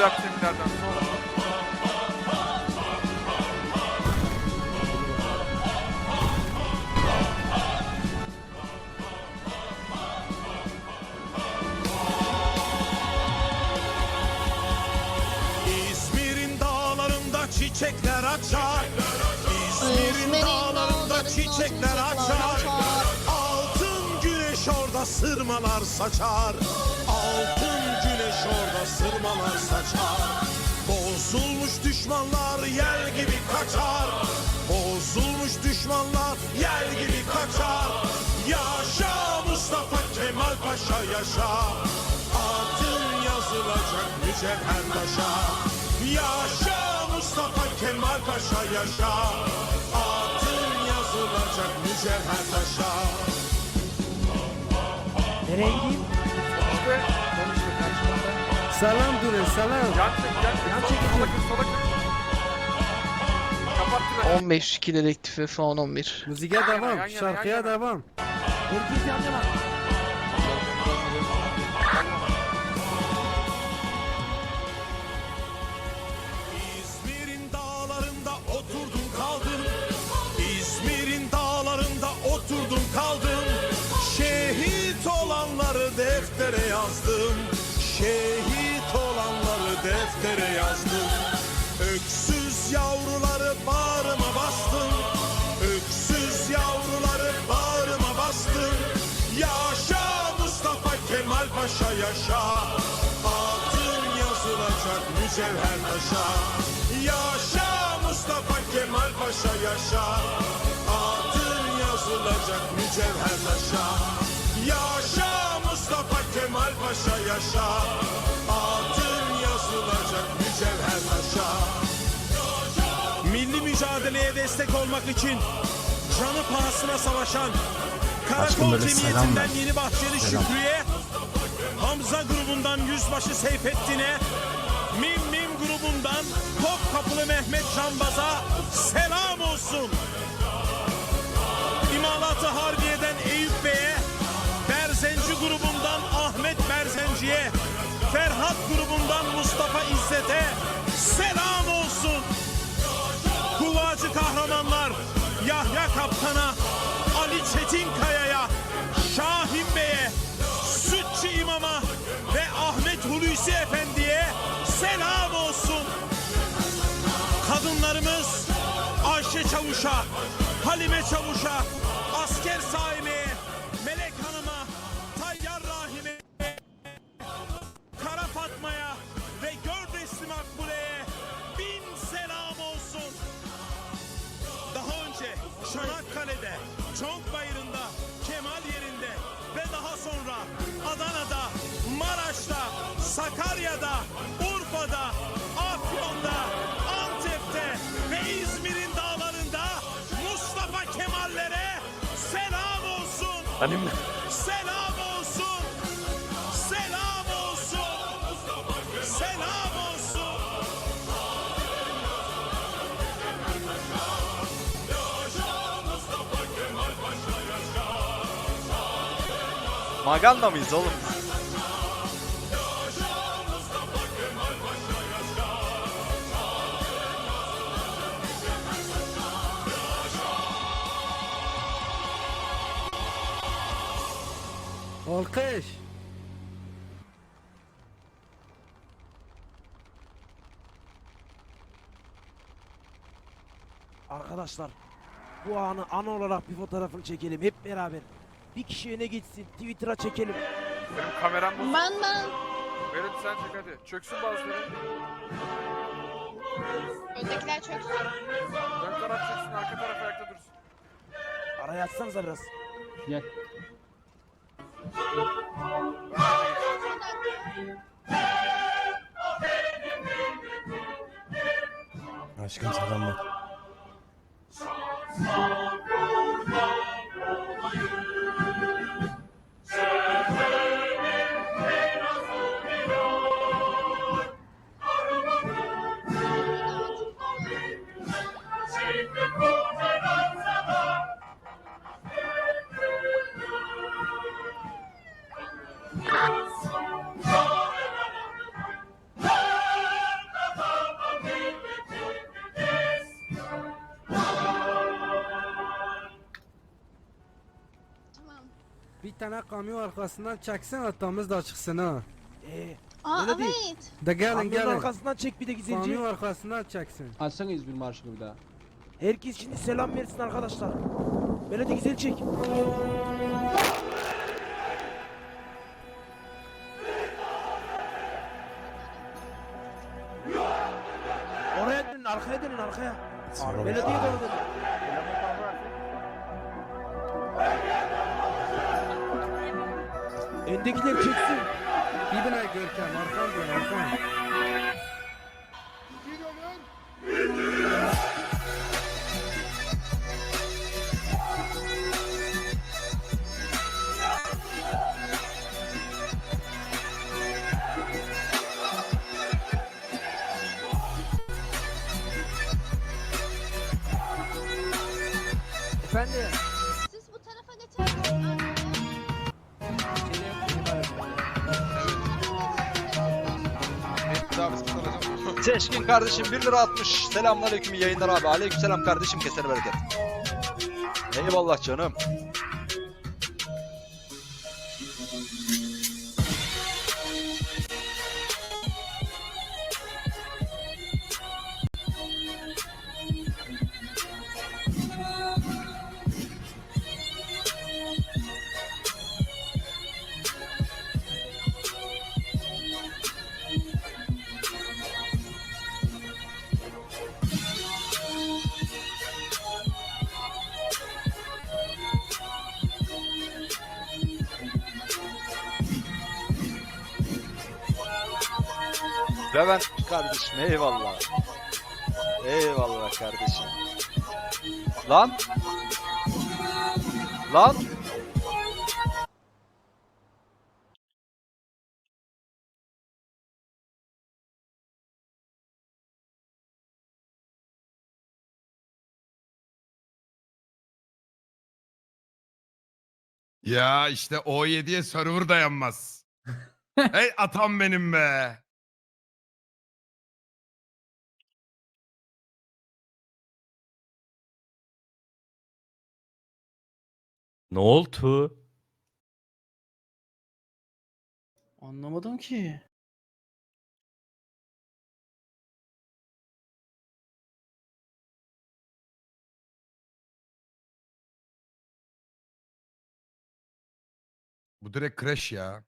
Yap seminerden sonra. İzmir'in dağlarında çiçekler açar. İzmir'in dağlarında çiçekler açar. Altın güneş orada sırmalar saçar. Altın sırmalar saçar. Bozulmuş düşmanlar yel gibi kaçar. Bozulmuş düşmanlar yel gibi kaçar. Yaşa Mustafa Kemal Paşa yaşa. Adın yazılacak mücevher taşa. Yaşa Mustafa Kemal Paşa yaşa. Adın yazılacak mücevher taşa. Nereye gideyim? Salam durun salam. Yan çek, yan çek. Yan Sola- kır, sola kır. Kapat direkt. 15 2 dedektifi şu an 11. Müziğe Yan yana, devam. yana, Şarkıya yan yana. devam. Herkes yan yana. İzmir'in dağlarında oturdum kaldım. İzmir'in dağlarında oturdum kaldım. Şehit olanları deftere yazdım. Yaşa. Altın yazılacak mücevher taşa. Yaşa Mustafa Kemal Paşa yaşa. Altın yazılacak mücevher taşa. Yaşa Mustafa Kemal Paşa yaşa. Altın yazılacak mücevher taşa. Milli mücadeleye destek olmak için canı pahasına savaşan Karakol Cemiyeti'nden Yeni Bahçeli Şükrü'ye, Hamza grubundan Yüzbaşı Seyfettin'e, Mim Mim grubundan Topkapılı Mehmet Canbaz'a selam olsun. İmalatı Harbiye'den Eyüp Bey'e, Berzenci grubundan Ahmet Berzenci'ye, Ferhat grubundan Mustafa İzzet'e selam olsun. Kuvacı kahramanlar Yahya Kaptan'a, Ali Çetinkaya'ya, Ayşe Çavuş'a, Halime Çavuş'a, Asker Saime'ye, Melek Hanım'a, Tayyar Rahim'e, Kara Fatma'ya ve Gördesli Makbule'ye bin selam olsun. Daha önce Çanakkale'de, Çonkbayırı'nda, Kemal yerinde ve daha sonra Adana'da, Maraş'ta, Sakarya'da, Urfa'da, olsun. Selam olsun. Selam olsun. Selam olsun. Maganda mıyız oğlum? Alkış. Arkadaşlar bu anı an olarak bir fotoğrafını çekelim hep beraber. Bir kişi öne gitsin Twitter'a çekelim. Benim kameram bozuk. Ben ben. Verin sen çek hadi. Çöksün bazıları. Öndekiler çöksün. Ön taraf çöksün, arka taraf ayakta dursun. Araya açsanıza biraz. Aşkım selamlar. Tane kamyon arkasından çeksin hatamız da çıksın ha. Ee, Aa Öyle değil. evet. De gelin kamyonun gelin. arkasından çek bir de güzelce. Kamyon arkasından çeksin. Açsana İzmir marşını bir daha. Herkes şimdi selam versin arkadaşlar. Böyle de güzel çek. Oraya dönün, arkaya dönün, arkaya. Belediye doğru dönün. Öndekiler çeksin. Dibine Görkem arkan dön arkan. Efendim. Seçkin kardeşim 1 lira atmış. Selamünaleyküm iyi yayınlar abi. Aleykümselam kardeşim kesene bereket. Eyvallah canım. Levent kardeşim eyvallah. Eyvallah kardeşim. Lan. Lan. Ya işte O7'ye server dayanmaz. hey atam benim be. Ne oldu? Anlamadım ki. Bu direkt crash ya.